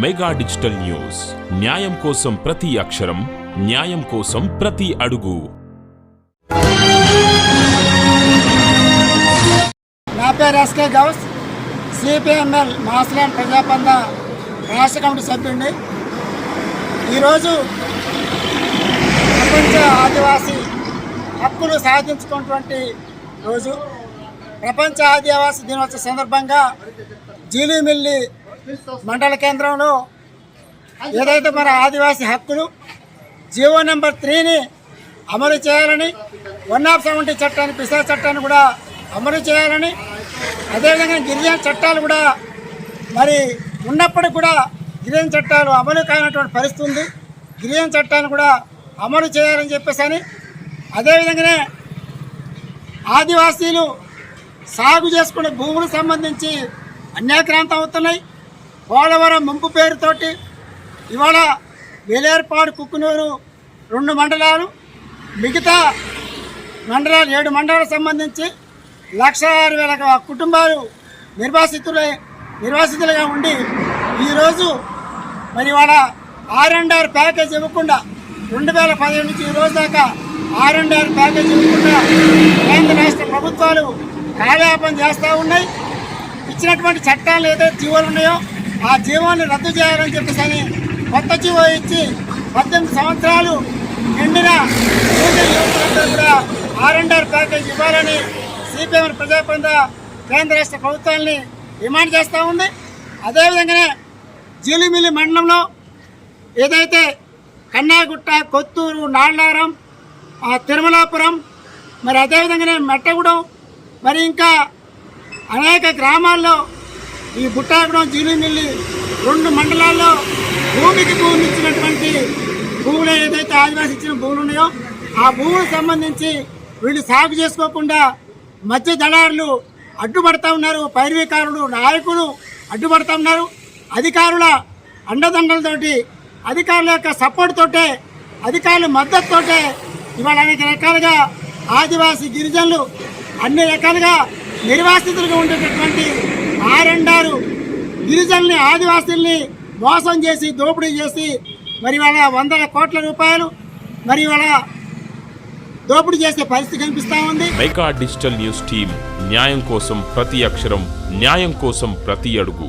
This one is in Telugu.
Mega digital news. న్యాయం కోసం ప్రతి అక్షరం న్యాయం కోసం ప్రతి అడుగు. నా పేరు ఎస్కే గౌస్. సిపిఎంఎల్ మాస్లాం ప్రజాపంద రాష్ట్ర కమిటీ సభ్యుడిని. ఈరోజు ప్రపంచ ఆదివాసీ హక్కులు సాధించుకున్నటువంటి రోజు. ప్రపంచ ఆదివాసీ దినోత్సవ సందర్భంగా జీలిమిల్లి మండల కేంద్రంలో ఏదైతే మన ఆదివాసీ హక్కులు జీవో నెంబర్ త్రీని అమలు చేయాలని వన్ ఆఫ్ సెవెంటీ చట్టాన్ని పిసా చట్టాన్ని కూడా అమలు చేయాలని అదేవిధంగా గిరిజన చట్టాలు కూడా మరి ఉన్నప్పటికీ కూడా గిరిజన చట్టాలు అమలు కానటువంటి పరిస్థితి ఉంది. గిరిజన చట్టాన్ని కూడా అమలు చేయాలని చెప్పేసి అని అదేవిధంగానే ఆదివాసీలు సాగు చేసుకునే భూములకు సంబంధించి అన్యాక్రాంతం అవుతున్నాయి. పోలవరం ముంపు పేరుతోటి ఇవాళ వేలేర్పాడు కుక్కునూరు రెండు మండలాలు మిగతా మండలాలు ఏడు మండలాలకు సంబంధించి లక్ష ఆరు వేల కుటుంబాలు నిర్వాసితులై నిర్వాసితులుగా ఉండి ఈరోజు మరి వాళ్ళ ఆర్ అండ్ ఆర్ ప్యాకేజ్ ఇవ్వకుండా రెండు వేల పదిహేను నుంచి ఈ రోజు దాకా ఆర్ అండ్ ఆర్ ప్యాకేజ్ ఇవ్వకుండా కేంద్ర రాష్ట్ర ప్రభుత్వాలు కాలయాపన చేస్తూ ఉన్నాయి. ఇచ్చినటువంటి చట్టాలు ఏదైతే జీవోలు ఉన్నాయో ఆ జీవాన్ని రద్దు చేయాలని చెప్పేసి కొత్త జీవో ఇచ్చి పద్దెనిమిది సంవత్సరాలు నిండిన యువకులందరూ కూడా ఆర్ ప్యాకేజ్ ఇవ్వాలని సిపిఎం ప్రజాపంద కేంద్ర రాష్ట్ర ప్రభుత్వాన్ని డిమాండ్ చేస్తూ ఉంది. అదేవిధంగానే జీలిమిల్లి మండలంలో ఏదైతే కన్నాగుట్ట కొత్తూరు నాళ్ళారం తిరుమలాపురం మరి అదేవిధంగానే మెట్టగూడెం మరి ఇంకా అనేక గ్రామాల్లో ఈ బుట్టాగూడెం జీలిమిల్లి రెండు మండలాల్లో భూమికి భూమి ఇచ్చినటువంటి భూములు ఏదైతే ఆదివాసి ఇచ్చిన భూములు ఉన్నాయో ఆ భూములకు సంబంధించి వీళ్ళు సాగు చేసుకోకుండా మధ్య దళారులు అడ్డుపడతా ఉన్నారు. పైరవీకారులు నాయకులు అడ్డుపడతా ఉన్నారు. అధికారుల అండదండలతోటి అధికారుల యొక్క సపోర్ట్ తోటే అధికారుల మద్దతుతోటే ఇవాళ అనేక రకాలుగా ఆదివాసీ గిరిజనులు అన్ని రకాలుగా నిర్వాసితులుగా ఉండేటటువంటి ఆరెండారు గిరిజనుల్ని ఆదివాసుల్ని మోసం చేసి దోపిడీ చేసి మరి వాళ్ళ వందల కోట్ల రూపాయలు మరి వాళ్ళ దోపిడీ చేసే పరిస్థితి కనిపిస్తా ఉంది. మెగా డిజిటల్ న్యూస్ టీం న్యాయం కోసం ప్రతి అక్షరం న్యాయం కోసం ప్రతి అడుగు.